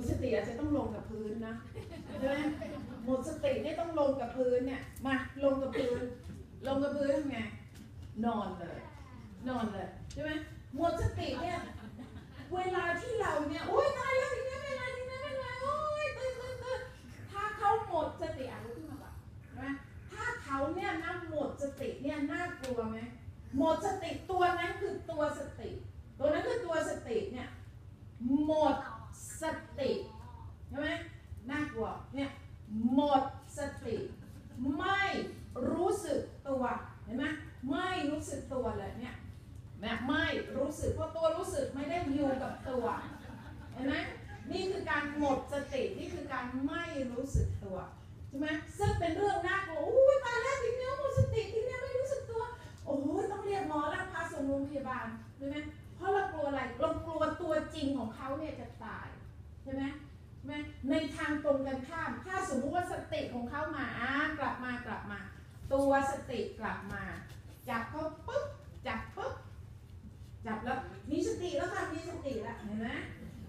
ดสติอาจจะต้องลงกับพื้นนะใช่ไหมหมดสติเนี่ยต้องลงกับพื้นเนี่ยมาลงกับพื้น ลงกับพื้นทำไงนอนเลย นอนเลยใช่ไหมหมดสติเนี่ยเวลาที่เราเนี่ยโอ๊ยตายแล้วทีนี้ไม่ไรทีนี้ไม่ไรโอ๊ยตื่นตื่นตื่นถ้าเขาหมดสติอะลุกขึ้นมาก่อนใช่ไหมถ้าเขาเนี่ยนะหมดสติเนี่ยน่ากลัวไหมหมดสติตัวนั้นคือตัวสติ ตัวนั้นคือตัวสติเนี่ยหมด สติใช่ไหมน่ากลัวเนี่ยหมดสติ ไม่รู้สึกตัวเห็นไหมไม่รู้สึกตัวเลยเนี่ยนี่ยไม่รู้สึกเพราะตัวรู้สึกไม่ได้อยู่กับตัวเห็นไหมนี่คือการหมดสตินี่คือการไม่รู้สึกตัวใช่ไหมซึ่งเป็นเรื่องน่ากลัวอู้ยตายแล้วทีเนี้หมดสติทีเนี้ไม่รู้สึกตัว โอ้ยต้องเรียกหมอแล้วพาส่งโรงพยาบาลใช่ไหมเพราะเรากลัวอะไรเรากลัวตัวจริงของเขาเนี่ยจะตาย ใช่ไหมใช่ไหมในทางตรงกันข้าม ถ้าสมมุติว่าสติของเขามาอ่ากลับมากลับมา ตัวสติกลับมา จับเขาปุ๊บจับปุ๊บจับแล้วมีสติแล้วค่ะมีสติแล้วเห็นไหม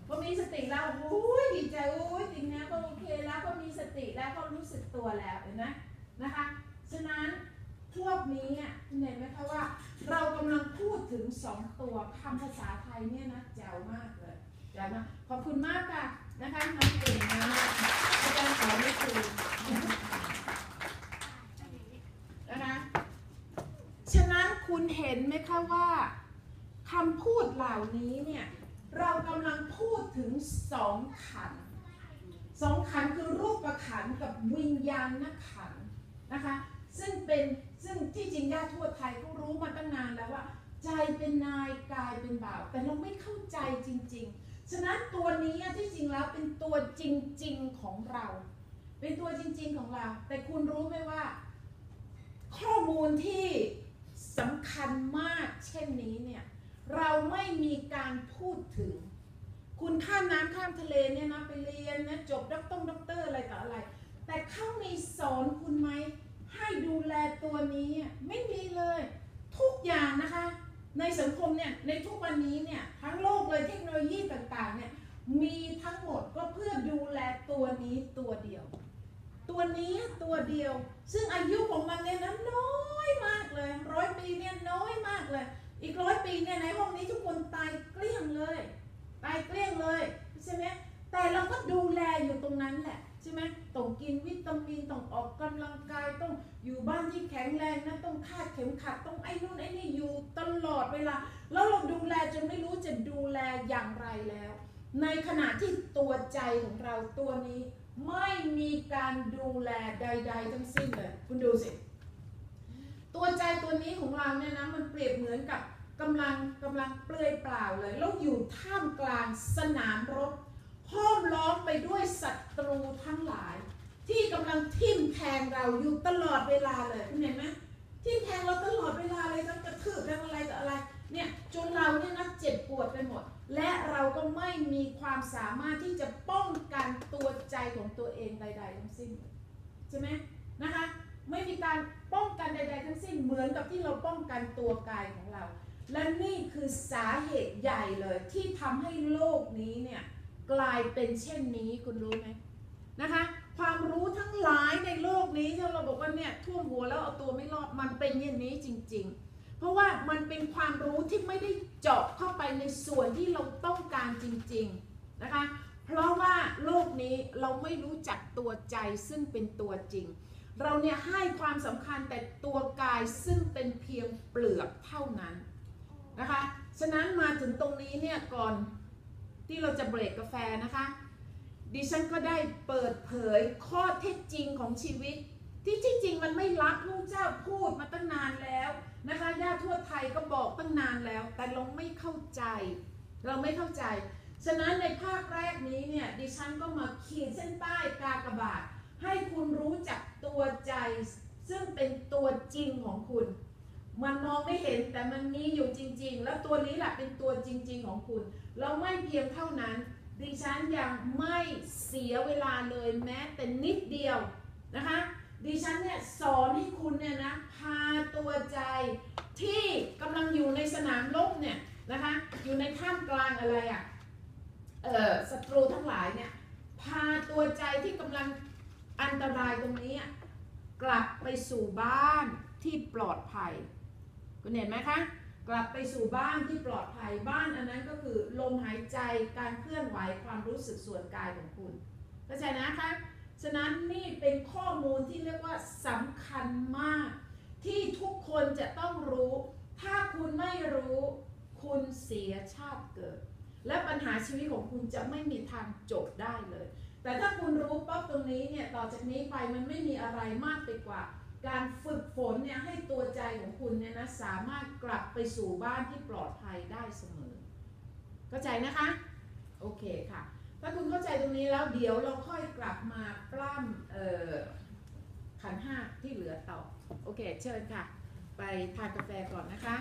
พอมีสติแล้วโอ้ยดีใจโอ้ยจริงนะก็โอเคแล้วก็มีสติแล้วก็รู้สึกตัวแล้วเห็นไหมนะคะฉะนั้นพวกนี้เห็นไหมคะว่า เรากำลังพูดถึงสองตัวคำภาษาไทยเนี่ยนะแจ๋วมาก เลยมากขอบคุณมากค่ะนะคะน้องเก่งนะอาจารย์สอนไม่ถูกนะคะฉะนั้นคุณเห็นไหมคะว่าคำพูดเหล่านี้เนี่ยเรากำลังพูดถึงสองขันสองขันคือรูปประขันกับวิญญาณขันธ์นะคะซึ่งเป็นซึ่งที่จริงญาติทั่วไทยก็รู้มาตั้งนานแล้วว่า ใจเป็นนายกายเป็นบ่าว แต่เราไม่เข้าใจจริง ๆ ฉะนั้นตัวนี้ที่จริงแล้วเป็นตัวจริง ๆของเรา เป็นตัวจริง ๆของเรา แต่คุณรู้ไหมว่า ข้อมูลที่สำคัญมากเช่นนี้เนี่ยเราไม่มีการพูดถึง คุณข้ามน้ำข้ามทะเลเนี่ยนะไปเรียนนะจบด็อกต้องด็อกเตอร์อะไรต่ออะไร แต่เขามีสอนคุณไหมให้ดูแลตัวนี้ไม่มีเลย ทุกอย่างนะคะ ในสังคมเนี่ยในทุกวันนี้เนี่ยทั้งโลกเลยเทคโนโลยีต่างๆเนี่ยมีทั้งหมดก็เพื่อดูแลตัวนี้ตัวเดียว ตัวนี้ตัวเดียว ซึ่งอายุของมันเนี่ยนะน้อย นวิตามินต้องออกกำลังกายต้องอยู่บ้านที่แข็งแรงนะต้องคาดเข็มขัดต้องไอ้นู่นไอ้นี่อยู่ตลอดเวลา แล้วเราดูแลจนไม่รู้จะดูแลอย่างไรแล้ว ในขณะที่ตัวใจของเราตัวนี้ ไม่มีการดูแลใด ๆ ทั้งสิ้นเลยคุณดูสิตัวใจตัวนี้ของเราเนี่ยนะมันเปรียบเหมือนกับกำลังกำลังเปลือยเปล่าเลยแล้วอยู่ท่ามกลางสนามรบห้อมล้อมไปด้วยศัตรูทั้งหลาย ที่กำลังทิ่มแทงเราอยู่ตลอดเวลาเลยคุณเห็นไหมทิ่มแทงเราตลอดเวลาเลยทั้งกระทืบทั้งอะไรต่ออะไรเนี่ยจนเราเนี่ยนะเจ็บปวดไปหมด และเราก็ไม่มีความสามารถที่จะป้องกันตัวใจของตัวเองใดๆทั้งสิ้นใช่ไหมนะคะไม่มีการป้องกันใด ๆ ทั้งสิ้นเหมือนกับที่เราป้องกันตัวกายของเรา และนี่คือสาเหตุใหญ่เลยที่ทำให้โลกนี้เนี่ยกลายเป็นเช่นนี้คุณรู้ไหมนะคะ ความรู้ทั้งหลายในโลกนี้ที่เราบอกว่าเนี่ยท่วมหัวแล้วเอาตัวไม่รอดมันเป็นอย่างนี้จริง ๆ เพราะว่ามันเป็นความรู้ที่ไม่ได้เจาะเข้าไปในส่วนที่เราต้องการจริง ๆนะคะ เพราะว่าโลกนี้เราไม่รู้จักตัวใจซึ่งเป็นตัวจริง เราเนี่ยให้ความสำคัญแต่ตัวกายซึ่งเป็นเพียงเปลือกเท่านั้นนะคะ ฉะนั้นมาถึงตรงนี้เนี่ยก่อนที่เราจะเบรกกาแฟนะคะ ดิฉันก็ได้เปิดเผยข้อเท็จจริงของชีวิต ที่ที่จริงมันไม่ลับพระเจ้าพูดมาตั้งนานแล้วนะคะญาติทั่วไทยก็บอกตั้งนานแล้ว แต่เราไม่เข้าใจ เราไม่เข้าใจ ฉะนั้นในภาคแรกนี้เนี่ยดิฉันก็มาขีดเส้นใต้กากบาท ให้คุณรู้จักตัวใจ ซึ่งเป็นตัวจริงของคุณ มันมองไม่เห็นแต่มันมีอยู่จริง ๆ แล้วตัวนี้แหละเป็นตัวจริง ๆ ของคุณ เราไม่เพียงเท่านั้น ดิฉันยังไม่เสียเวลาเลยแม้แต่นิดเดียวนะคะ ดิฉันเนี่ยสอนให้คุณเนี่ยนะพาตัวใจที่กำลังอยู่ในสนามรบเนี่ยนะคะอยู่ในท่ามกลางอะไรอะ่ะเออศัตรูทั้งหลายเนี่ยพพาตัวใจที่กำลังอันตรายตรงนี้กลับไปสู่บ้านที่ปลอดภัย คุณเห็นไหมคะ กลับไปสู่บ้านที่ปลอดภัยบ้านอันนั้นก็คือลมหายใจการเคลื่อนไหวความรู้สึกส่วนกายของคุณเข้าใจนะคะฉะนั้นนี่เป็นข้อมูลที่เรียกว่าสำคัญมาก ที่ทุกคนจะต้องรู้ ถ้าคุณไม่รู้ คุณเสียชาติเกิด และปัญหาชีวิตของคุณจะไม่มีทางจบได้เลย แต่ถ้าคุณรู้ปั๊บตรงนี้เนี่ยต่อจากนี้ไปมันไม่มีอะไรมากไปกว่า การฝึกฝนเนี่ยให้ตัวใจของคุณเนี่ยนะสามารถกลับไปสู่บ้านที่ปลอดภัยได้เสมอ เข้าใจนะคะ โอเคค่ะ ถ้าคุณเข้าใจตรงนี้แล้วเดี๋ยวเราค่อยกลับมาปล้ำขันห้าที่เหลือต่อ โอเค เชิญค่ะ ไปทานกาแฟก่อนนะคะ